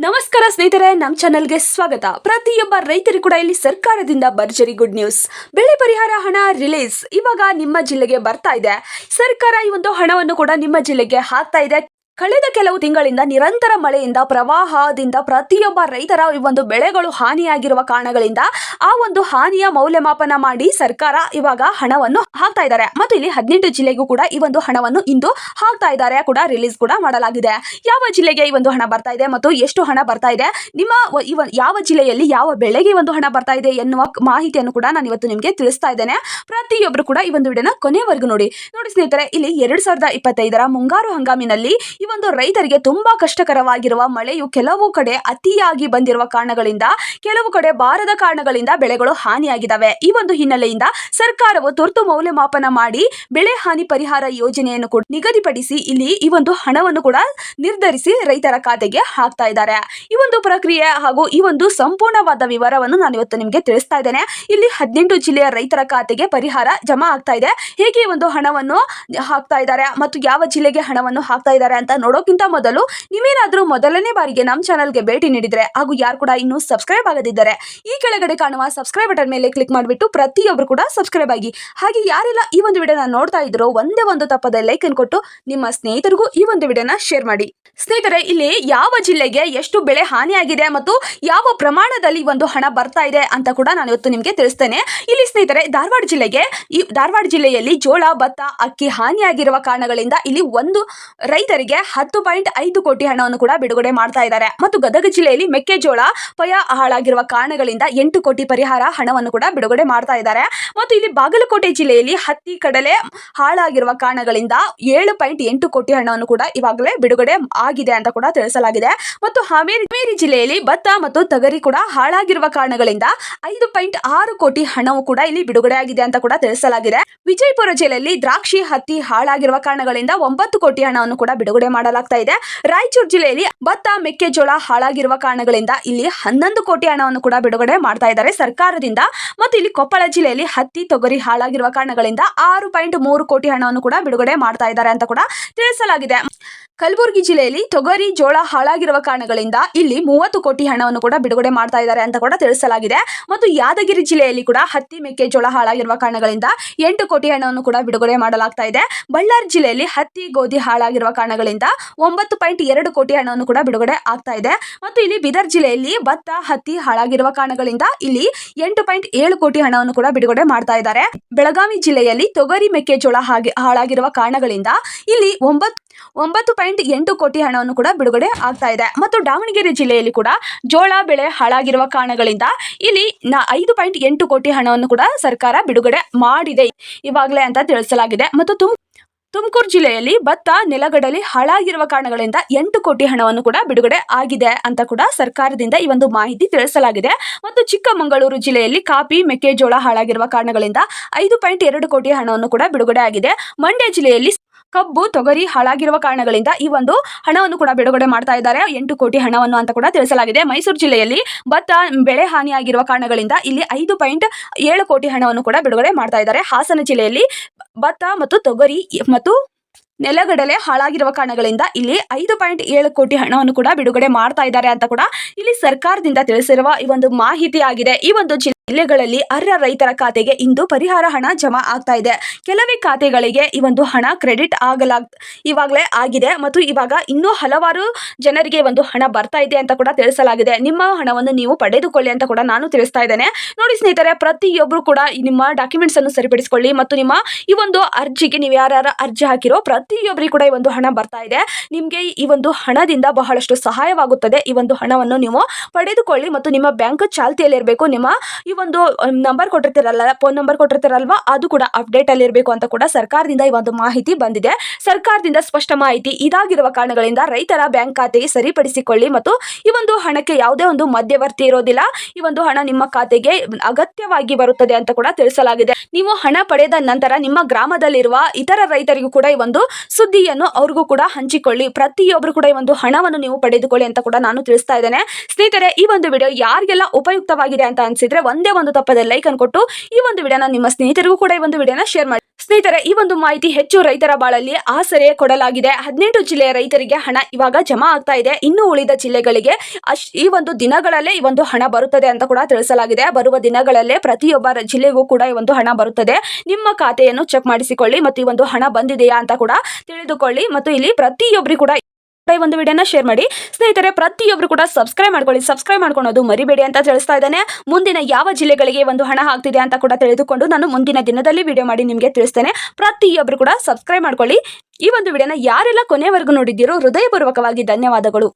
ನಮಸ್ಕಾರ ಸ್ನೇಹಿತರೆ ನಮ್ಮ ಚಾನಲ್ಗೆ ಸ್ವಾಗತ. ಪ್ರತಿಯೊಬ್ಬ ರೈತರಿಗೂ ಕೂಡ ಇಲ್ಲಿ ಸರ್ಕಾರದಿಂದ ಭರ್ಜರಿ ಗುಡ್ ನ್ಯೂಸ್. ಬೆಳೆ ಪರಿಹಾರ ಹಣ ರಿಲೀಸ್ ಇವಾಗ ನಿಮ್ಮ ಜಿಲ್ಲೆಗೆ ಬರ್ತಾ ಇದೆ. ಸರ್ಕಾರ ಈ ಒಂದು ಹಣವನ್ನು ಕೂಡ ನಿಮ್ಮ ಜಿಲ್ಲೆಗೆ ಹಾಕ್ತಾ ಇದೆ. ಕಳೆದ ಕೆಲವು ತಿಂಗಳಿಂದ ನಿರಂತರ ಮಳೆಯಿಂದ ಪ್ರವಾಹದಿಂದ ಪ್ರತಿಯೊಬ್ಬ ರೈತರ ಈ ಒಂದು ಬೆಳೆಗಳು ಹಾನಿಯಾಗಿರುವ ಕಾರಣಗಳಿಂದ ಆ ಒಂದು ಹಾನಿಯ ಮೌಲ್ಯಮಾಪನ ಮಾಡಿ ಸರ್ಕಾರ ಇವಾಗ ಹಣವನ್ನು ಹಾಕ್ತಾ ಇದ್ದಾರೆ. ಮತ್ತು ಇಲ್ಲಿ ಹದಿನೆಂಟು ಜಿಲ್ಲೆಗೂ ಕೂಡ ಈ ಒಂದು ಹಣವನ್ನು ಇಂದು ಹಾಕ್ತಾ ಇದ್ದಾರೆ. ಕೂಡ ರಿಲೀಸ್ ಕೂಡ ಮಾಡಲಾಗಿದೆ. ಯಾವ ಜಿಲ್ಲೆಗೆ ಈ ಒಂದು ಹಣ ಬರ್ತಾ ಇದೆ ಮತ್ತು ಎಷ್ಟು ಹಣ ಬರ್ತಾ ಇದೆ? ನಿಮ್ಮ ಈ ಯಾವ ಜಿಲ್ಲೆಯಲ್ಲಿ ಯಾವ ಬೆಳೆಗೆ ಒಂದು ಹಣ ಬರ್ತಾ ಇದೆ ಎನ್ನುವ ಮಾಹಿತಿಯನ್ನು ಕೂಡ ನಾನು ಇವತ್ತು ನಿಮಗೆ ತಿಳಿಸ್ತಾ ಇದ್ದೇನೆ. ಪ್ರತಿಯೊಬ್ಬರು ಕೂಡ ಈ ಒಂದು ವಿಡಿಯೋನ ಕೊನೆವರೆಗೂ ನೋಡಿ. ನೋಡಿ ಸ್ನೇಹಿತರೆ, ಇಲ್ಲಿ ಎರಡ್ ಸಾವಿರದ ಇಪ್ಪತ್ತೈದರ ಮುಂಗಾರು ಹಂಗಾಮಿನಲ್ಲಿ ಈ ಒಂದು ರೈತರಿಗೆ ತುಂಬಾ ಕಷ್ಟಕರವಾಗಿರುವ ಮಳೆಯು ಕೆಲವು ಕಡೆ ಅತಿಯಾಗಿ ಬಂದಿರುವ ಕಾರಣಗಳಿಂದ, ಕೆಲವು ಕಡೆ ಬಾರದ ಕಾರಣಗಳಿಂದ ಬೆಳೆಗಳು ಹಾನಿಯಾಗಿದ್ದಾವೆ. ಈ ಒಂದು ಹಿನ್ನೆಲೆಯಿಂದ ಸರ್ಕಾರವು ತುರ್ತು ಮೌಲ್ಯಮಾಪನ ಮಾಡಿ ಬೆಳೆ ಹಾನಿ ಪರಿಹಾರ ಯೋಜನೆಯನ್ನು ಕೂಡ ನಿಗದಿಪಡಿಸಿ ಇಲ್ಲಿ ಈ ಒಂದು ಹಣವನ್ನು ಕೂಡ ನಿರ್ಧರಿಸಿ ರೈತರ ಖಾತೆಗೆ ಹಾಕ್ತಾ ಇದ್ದಾರೆ. ಈ ಒಂದು ಪ್ರಕ್ರಿಯೆ ಹಾಗೂ ಈ ಒಂದು ಸಂಪೂರ್ಣವಾದ ವಿವರವನ್ನು ನಾನು ಇವತ್ತು ನಿಮಗೆ ತಿಳಿಸ್ತಾ ಇದ್ದೇನೆ. ಇಲ್ಲಿ ಹದಿನೆಂಟು ಜಿಲ್ಲೆಯ ರೈತರ ಖಾತೆಗೆ ಪರಿಹಾರ ಜಮಾ ಆಗ್ತಾ ಇದೆ. ಹೇಗೆ ಒಂದು ಹಣವನ್ನು ಹಾಕ್ತಾ ಇದ್ದಾರೆ ಮತ್ತು ಯಾವ ಜಿಲ್ಲೆಗೆ ಹಣವನ್ನು ಹಾಕ್ತಾ ಇದ್ದಾರೆ ಅಂತ ನೋಡೋಕ್ಕಿಂತ ಮೊದಲು ನೀವೇನಾದರೂ ಮೊದಲನೇ ಬಾರಿಗೆ ನಮ್ಮ ಚಾನಲ್ಗೆ ಭೇಟಿ ನೀಡಿದರೆ ಹಾಗೂ ಯಾರು ಕೂಡ ಇನ್ನೂ ಸಬ್ಸ್ಕ್ರೈಬ್ ಆಗದಿದ್ದರೆ, ಈ ಕೆಳಗಡೆ ಕಾಣುವ ಸಬ್ಸ್ಕ್ರೈಬ್ ಬಟನ್ ಮೇಲೆ ಕ್ಲಿಕ್ ಮಾಡಿಬಿಟ್ಟು ಪ್ರತಿಯೊಬ್ಬರು ಕೂಡ ಸಬ್ಸ್ಕ್ರೈಬ್ ಆಗಿ. ಹಾಗೆ ಯಾರೆಲ್ಲ ಈ ಒಂದು ವಿಡಿಯೋನ ನೋಡ್ತಾ ಇದ್ರೋ ಒಂದೇ ಒಂದು ತಪ್ಪದ ಲೈಕ್ ಅನ್ನು ಕೊಟ್ಟು ನಿಮ್ಮ ಸ್ನೇಹಿತರಿಗೂ ಈ ಒಂದು ವಿಡಿಯೋನ ಶೇರ್ ಮಾಡಿ. ಸ್ನೇಹಿತರೆ, ಇಲ್ಲಿ ಯಾವ ಜಿಲ್ಲೆಗೆ ಎಷ್ಟು ಬೆಳೆ ಹಾನಿಯಾಗಿದೆ ಮತ್ತು ಯಾವ ಪ್ರಮಾಣದಲ್ಲಿ ಒಂದು ಹಣ ಬರ್ತಾ ಇದೆ ಅಂತ ಕೂಡ ನಾನು ಇವತ್ತು ನಿಮಗೆ ತಿಳಿಸ್ತೇನೆ. ಇಲ್ಲಿ ಸ್ನೇಹಿತರೆ, ಧಾರವಾಡ ಜಿಲ್ಲೆಗೆ ಈ ಧಾರವಾಡ ಜಿಲ್ಲೆಯಲ್ಲಿ ಜೋಳ, ಭತ್ತ, ಅಕ್ಕಿ ಹಾನಿಯಾಗಿರುವ ಕಾರಣಗಳಿಂದ ಇಲ್ಲಿ ಒಂದು ರೈತರಿಗೆ ಹತ್ತು ಪಾಯಿಂಟ್ ಐದು ಕೋಟಿ ಹಣವನ್ನು ಕೂಡ ಬಿಡುಗಡೆ ಮಾಡ್ತಾ ಇದ್ದಾರೆ. ಮತ್ತು ಗದಗ ಜಿಲ್ಲೆಯಲ್ಲಿ ಮೆಕ್ಕೆಜೋಳ ಪಯ ಹಾಳಾಗಿರುವ ಕಾರಣಗಳಿಂದ ಎಂಟು ಕೋಟಿ ಪರಿಹಾರ ಹಣವನ್ನು ಕೂಡ ಬಿಡುಗಡೆ ಮಾಡ್ತಾ ಇದ್ದಾರೆ. ಮತ್ತು ಇಲ್ಲಿ ಬಾಗಲಕೋಟೆ ಜಿಲ್ಲೆಯಲ್ಲಿ ಹತ್ತಿ ಕಡಲೆ ಹಾಳಾಗಿರುವ ಕಾರಣಗಳಿಂದ ಏಳು ಪಾಯಿಂಟ್ ಎಂಟು ಕೋಟಿ ಹಣವನ್ನು ಕೂಡ ಇವಾಗಲೇ ಬಿಡುಗಡೆ ಆಗಿದೆ ಅಂತ ಕೂಡ ತಿಳಿಸಲಾಗಿದೆ. ಮತ್ತು ಹಾವೇರಿ ಜಿಲ್ಲೆಯಲ್ಲಿ ಭತ್ತ ಮತ್ತು ತಗರಿ ಕೂಡ ಹಾಳಾಗಿರುವ ಕಾರಣಗಳಿಂದ ಐದು ಪಾಯಿಂಟ್ ಆರು ಕೋಟಿ ಹಣವು ಕೂಡ ಇಲ್ಲಿ ಬಿಡುಗಡೆ ಆಗಿದೆ ಅಂತ ಕೂಡ ತಿಳಿಸಲಾಗಿದೆ. ವಿಜಯಪುರ ಜಿಲ್ಲೆಯಲ್ಲಿ ದ್ರಾಕ್ಷಿ ಹತ್ತಿ ಹಾಳಾಗಿರುವ ಕಾರಣಗಳಿಂದ ಒಂಬತ್ತು ಕೋಟಿ ಹಣವನ್ನು ಕೂಡ ಬಿಡುಗಡೆ ಮಾಡಲಾಗ್ತಾ ಇದೆ. ರಾಯಚೂರು ಜಿಲ್ಲೆಯಲ್ಲಿ ಭತ್ತ, ಮೆಕ್ಕೆಜೋಳ ಹಾಳಾಗಿರುವ ಕಾರಣಗಳಿಂದ ಇಲ್ಲಿ ಹನ್ನೊಂದು ಕೋಟಿ ಹಣವನ್ನು ಕೂಡ ಬಿಡುಗಡೆ ಮಾಡ್ತಾ ಇದ್ದಾರೆ. ಸರ್ಕಾರದಿಂದ ಮತ್ತು ಇಲ್ಲಿ ಕೊಪ್ಪಳ ಜಿಲ್ಲೆಯಲ್ಲಿ ಹತ್ತಿ, ತೊಗರಿ ಹಾಳಾಗಿರುವ ಕಾರಣಗಳಿಂದ ಆರು ಪಾಯಿಂಟ್ ಮೂರು ಕೋಟಿ ಹಣವನ್ನು ಕೂಡ ಬಿಡುಗಡೆ ಮಾಡ್ತಾ ಇದ್ದಾರೆ ಅಂತ ಕೂಡ ತಿಳಿಸಲಾಗಿದೆ. ಕಲಬುರಗಿ ಜಿಲ್ಲೆಯಲ್ಲಿ ತೊಗರಿ, ಜೋಳ ಹಾಳಾಗಿರುವ ಕಾರಣಗಳಿಂದ ಇಲ್ಲಿ ಮೂವತ್ತು ಕೋಟಿ ಹಣವನ್ನು ಕೂಡ ಬಿಡುಗಡೆ ಮಾಡ್ತಾ ಇದ್ದಾರೆ ಅಂತ ಕೂಡ ತಿಳಿಸಲಾಗಿದೆ. ಮತ್ತು ಯಾದಗಿರಿ ಜಿಲ್ಲೆಯಲ್ಲಿ ಕೂಡ ಹತ್ತಿ ಮೆಕ್ಕೆಜೋಳ ಹಾಳಾಗಿರುವ ಕಾರಣಗಳಿಂದ ಎಂಟು ಕೋಟಿ ಹಣವನ್ನು ಕೂಡ ಬಿಡುಗಡೆ ಮಾಡಲಾಗ್ತಾ ಇದೆ. ಬಳ್ಳಾರಿ ಜಿಲ್ಲೆಯಲ್ಲಿ ಹತ್ತಿ, ಗೋಧಿ ಹಾಳಾಗಿರುವ ಕಾರಣಗಳಿಂದ ಒಂಬತ್ತು ಪಾಯಿಂಟ್ ಎರಡು ಕೋಟಿ ಹಣವನ್ನು ಕೂಡ ಬಿಡುಗಡೆ ಆಗ್ತಾ ಇದೆ. ಮತ್ತು ಇಲ್ಲಿ ಬೀದರ್ ಜಿಲ್ಲೆಯಲ್ಲಿ ಭತ್ತ, ಹತ್ತಿ ಹಾಳಾಗಿರುವ ಕಾರಣಗಳಿಂದ ಇಲ್ಲಿ ಎಂಟು ಪಾಯಿಂಟ್ ಏಳು ಕೋಟಿ ಹಣವನ್ನು ಕೂಡ ಬಿಡುಗಡೆ ಮಾಡ್ತಾ ಇದ್ದಾರೆ. ಬೆಳಗಾವಿ ಜಿಲ್ಲೆಯಲ್ಲಿ ತೊಗರಿ ಮೆಕ್ಕೆಜೋಳ ಹಾಗೆ ಹಾಳಾಗಿರುವ ಕಾರಣಗಳಿಂದ ಇಲ್ಲಿ ಒಂಬತ್ತು ಒಂಬತ್ತು ಪಾಯಿಂಟ್ ಎಂಟು ಕೋಟಿ ಹಣವನ್ನು ಕೂಡ ಬಿಡುಗಡೆ ಆಗ್ತಾ ಇದೆ. ಮತ್ತು ದಾವಣಗೆರೆ ಜಿಲ್ಲೆಯಲ್ಲಿ ಕೂಡ ಜೋಳ ಬೆಳೆ ಹಾಳಾಗಿರುವ ಕಾರಣಗಳಿಂದ ಇಲ್ಲಿ ಐದು ಪಾಯಿಂಟ್ ಎಂಟು ಕೋಟಿ ಹಣವನ್ನು ಕೂಡ ಸರ್ಕಾರ ಬಿಡುಗಡೆ ಮಾಡಿದೆ. ಇವಾಗಲೇ ಅಂತ ತಿಳಿಸಲಾಗಿದೆ. ಮತ್ತು ತುಮ್, ತುಮಕೂರು ಜಿಲ್ಲೆಯಲ್ಲಿ ಭತ್ತ ನೆಲಗಡಲೆ ಹಾಳಾಗಿರುವ ಕಾರಣಗಳಿಂದ ಎಂಟು ಕೋಟಿ ಹಣವನ್ನು ಕೂಡ ಬಿಡುಗಡೆ ಆಗಿದೆ ಅಂತ ಕೂಡ ಸರ್ಕಾರದಿಂದ ಈ ಒಂದು ಮಾಹಿತಿ ತಿಳಿಸಲಾಗಿದೆ. ಮತ್ತು ಚಿಕ್ಕಮಗಳೂರು ಜಿಲ್ಲೆಯಲ್ಲಿ ಕಾಫಿ, ಮೆಕ್ಕೆಜೋಳ ಹಾಳಾಗಿರುವ ಕಾರಣಗಳಿಂದ ಐದು ಪಾಯಿಂಟ್ ಎರಡು ಕೋಟಿ ಹಣವನ್ನು ಕೂಡ ಬಿಡುಗಡೆ ಆಗಿದೆ. ಮಂಡ್ಯ ಜಿಲ್ಲೆಯಲ್ಲಿ ಕಬ್ಬು, ತೊಗರಿ ಹಾಳಾಗಿರುವ ಕಾರಣಗಳಿಂದ ಈ ಒಂದು ಹಣವನ್ನು ಕೂಡ ಬಿಡುಗಡೆ ಮಾಡ್ತಾ ಇದ್ದಾರೆ. ಎಂಟು ಕೋಟಿ ಹಣವನ್ನು ಅಂತ ಕೂಡ ತಿಳಿಸಲಾಗಿದೆ. ಮೈಸೂರು ಜಿಲ್ಲೆಯಲ್ಲಿ ಭತ್ತ ಬೆಳೆ ಹಾನಿಯಾಗಿರುವ ಕಾರಣಗಳಿಂದ ಇಲ್ಲಿ ಐದು ಪಾಯಿಂಟ್ ಏಳು ಕೋಟಿ ಹಣವನ್ನು ಕೂಡ ಬಿಡುಗಡೆ ಮಾಡ್ತಾ ಇದ್ದಾರೆ. ಹಾಸನ ಜಿಲ್ಲೆಯಲ್ಲಿ ಭತ್ತ ಮತ್ತು ತೊಗರಿ ಮತ್ತು ನೆಲಗಡಲೆ ಹಾಳಾಗಿರುವ ಕಾರಣಗಳಿಂದ ಇಲ್ಲಿ ಐದು ಪಾಯಿಂಟ್ ಏಳು ಕೋಟಿ ಹಣವನ್ನು ಕೂಡ ಬಿಡುಗಡೆ ಮಾಡ್ತಾ ಇದ್ದಾರೆ ಅಂತ ಕೂಡ ಇಲ್ಲಿ ಸರ್ಕಾರದಿಂದ ತಿಳಿಸಿರುವ ಈ ಒಂದು ಮಾಹಿತಿ ಆಗಿದೆ. ಈ ಒಂದು ಜಿಲ್ಲೆಗಳಲ್ಲಿ ಅರ್ಹ ರೈತರ ಖಾತೆಗೆ ಇಂದು ಪರಿಹಾರ ಹಣ ಜಮಾ ಆಗ್ತಾ ಇದೆ. ಕೆಲವೇ ಖಾತೆಗಳಿಗೆ ಈ ಒಂದು ಹಣ ಕ್ರೆಡಿಟ್ ಆಗಲಾಗ್, ಇವಾಗಲೇ ಆಗಿದೆ ಮತ್ತು ಇವಾಗ ಇನ್ನೂ ಹಲವಾರು ಜನರಿಗೆ ಒಂದು ಹಣ ಬರ್ತಾ ಇದೆ ಅಂತ ಕೂಡ ತಿಳಿಸಲಾಗಿದೆ. ನಿಮ್ಮ ಹಣವನ್ನು ನೀವು ಪಡೆದುಕೊಳ್ಳಿ ಅಂತ ಕೂಡ ನಾನು ತಿಳಿಸ್ತಾ ಇದ್ದೇನೆ. ನೋಡಿ ಸ್ನೇಹಿತರೆ ಪ್ರತಿಯೊಬ್ಬರು ಕೂಡ ನಿಮ್ಮ ಡಾಕ್ಯುಮೆಂಟ್ಸ್ ಅನ್ನು ಸರಿಪಡಿಸಿಕೊಳ್ಳಿ ಮತ್ತು ನಿಮ್ಮ ಈ ಒಂದು ಅರ್ಜಿಗೆ ನೀವು ಯಾರ್ಯಾರ ಅರ್ಜಿ ಹಾಕಿರೋ ಪ್ರತಿಯೊಬ್ಬರಿಗೂ ಕೂಡ ಈ ಒಂದು ಹಣ ಬರ್ತಾ ಇದೆ. ನಿಮಗೆ ಈ ಒಂದು ಹಣದಿಂದ ಬಹಳಷ್ಟು ಸಹಾಯವಾಗುತ್ತದೆ. ಈ ಒಂದು ಹಣವನ್ನು ನೀವು ಪಡೆದುಕೊಳ್ಳಿ ಮತ್ತು ನಿಮ್ಮ ಬ್ಯಾಂಕ್ ಚಾಲ್ತಿಯಲ್ಲಿರಬೇಕು. ನಿಮ್ಮ ಈ ಒಂದು ನಂಬರ್ ಕೊಟ್ಟಿರ್ತಾರಲ್ಲ ಫೋನ್ ನಂಬರ್ ಕೊಟ್ಟಿರ್ತಾರಲ್ವಾ, ಅದು ಕೂಡ ಅಪ್ಡೇಟ್ ಅಲ್ಲಿ ಇರಬೇಕು ಅಂತ ಕೂಡ ಸರ್ಕಾರದಿಂದ ಈ ಒಂದು ಮಾಹಿತಿ ಬಂದಿದೆ. ಸರ್ಕಾರದಿಂದ ಸ್ಪಷ್ಟ ಮಾಹಿತಿ ಇದಾಗಿರುವ ಕಾರಣಗಳಿಂದ ರೈತರ ಬ್ಯಾಂಕ್ ಖಾತೆಗೆ ಸರಿಪಡಿಸಿಕೊಳ್ಳಿ ಮತ್ತು ಈ ಒಂದು ಹಣಕ್ಕೆ ಯಾವುದೇ ಒಂದು ಮಧ್ಯವರ್ತಿ ಇರೋದಿಲ್ಲ. ಈ ಒಂದು ಹಣ ನಿಮ್ಮ ಖಾತೆಗೆ ಅಗತ್ಯವಾಗಿ ಬರುತ್ತದೆ ಅಂತ ಕೂಡ ತಿಳಿಸಲಾಗಿದೆ. ನೀವು ಹಣ ಪಡೆದ ನಂತರ ನಿಮ್ಮ ಗ್ರಾಮದಲ್ಲಿರುವ ಇತರ ರೈತರಿಗೂ ಕೂಡ ಈ ಒಂದು ಸುದ್ದಿಯನ್ನು ಅವ್ರಿಗೂ ಕೂಡ ಹಂಚಿಕೊಳ್ಳಿ. ಪ್ರತಿಯೊಬ್ಬರು ಕೂಡ ಈ ಒಂದು ಹಣವನ್ನು ನೀವು ಪಡೆದುಕೊಳ್ಳಿ ಅಂತ ಕೂಡ ನಾನು ತಿಳಿಸ್ತಾ ಇದ್ದೇನೆ. ಸ್ನೇಹಿತರೆ, ಈ ಒಂದು ವಿಡಿಯೋ ಯಾರಿಗೆಲ್ಲ ಉಪಯುಕ್ತವಾಗಿದೆ ಅಂತ ಅನ್ಸಿದ್ರೆ ಒಂದೇ ಒಂದು ತಪ್ಪದ ಲೈಕ್ ಅನ್ನು ಕೊಟ್ಟು ಈ ಒಂದು ವಿಡಿಯೋನ ನಿಮ್ಮ ಸ್ನೇಹಿತರಿಗೂ ಕೂಡ ಈ ಒಂದು ವಿಡಿಯೋನ ಶೇರ್ ಮಾಡಿ. ಸ್ನೇಹಿತರೆ, ಈ ಒಂದು ಮಾಹಿತಿ ಹೆಚ್ಚು ರೈತರ ಬಾಳಲ್ಲಿ ಆಸರೆ ಕೊಡಲಾಗಿದೆ. ಹದಿನೆಂಟು ಜಿಲ್ಲೆಯ ರೈತರಿಗೆ ಹಣ ಇವಾಗ ಜಮಾ ಆಗ್ತಾ ಇದೆ. ಇನ್ನು ಉಳಿದ ಜಿಲ್ಲೆಗಳಿಗೆ ಈ ಒಂದು ದಿನಗಳಲ್ಲೇ ಈ ಒಂದು ಹಣ ಬರುತ್ತದೆ ಅಂತ ಕೂಡ ತಿಳಿಸಲಾಗಿದೆ. ಬರುವ ದಿನಗಳಲ್ಲೇ ಪ್ರತಿಯೊಬ್ಬ ಜಿಲ್ಲೆಗೂ ಕೂಡ ಈ ಒಂದು ಹಣ ಬರುತ್ತದೆ. ನಿಮ್ಮ ಖಾತೆಯನ್ನು ಚೆಕ್ ಮಾಡಿಸಿಕೊಳ್ಳಿ ಮತ್ತು ಈ ಒಂದು ಹಣ ಬಂದಿದೆಯಾ ಅಂತ ಕೂಡ ತಿಳಿದುಕೊಳ್ಳಿ. ಮತ್ತು ಇಲ್ಲಿ ಪ್ರತಿಯೊಬ್ಬರಿಗೂ ಕೂಡ ಒಂದು ವಿಡಿಯೋನ ಶೇರ್ ಮಾಡಿ. ಸ್ನೇಹಿತರೆ ಪ್ರತಿಯೊಬ್ಬರು ಕೂಡ ಸಬ್ಸ್ಕ್ರೈಬ್ ಮಾಡ್ಕೊಳ್ಳಿ. ಸಬ್ಸ್ಕ್ರೈಬ್ ಮಾಡ್ಕೊಳೋದು ಮರಿಬೇಡಿ ಅಂತ ತಿಳಿಸ್ತಾ ಇದ್ದಾನೆ. ಮುಂದಿನ ಯಾವ ಜಿಲ್ಲೆಗಳಿಗೆ ಒಂದು ಹಣ ಆಗ್ತಿದೆ ಅಂತ ಕೂಡ ತಿಳಿದುಕೊಂಡು ನಾನು ಮುಂದಿನ ದಿನದಲ್ಲಿ ವಿಡಿಯೋ ಮಾಡಿ ನಿಮಗೆ ತಿಳಿಸ್ತೇನೆ. ಪ್ರತಿಯೊಬ್ಬರು ಕೂಡ ಸಬ್ಸ್ಕ್ರೈಬ್ ಮಾಡ್ಕೊಳ್ಳಿ. ಈ ಒಂದು ವಿಡಿಯೋನ ಯಾರೆಲ್ಲ ಕೊನೆವರೆಗೂ ನೋಡಿದ್ದೀರೋ ಹೃದಯಪೂರ್ವಕವಾಗಿ ಧನ್ಯವಾದಗಳು.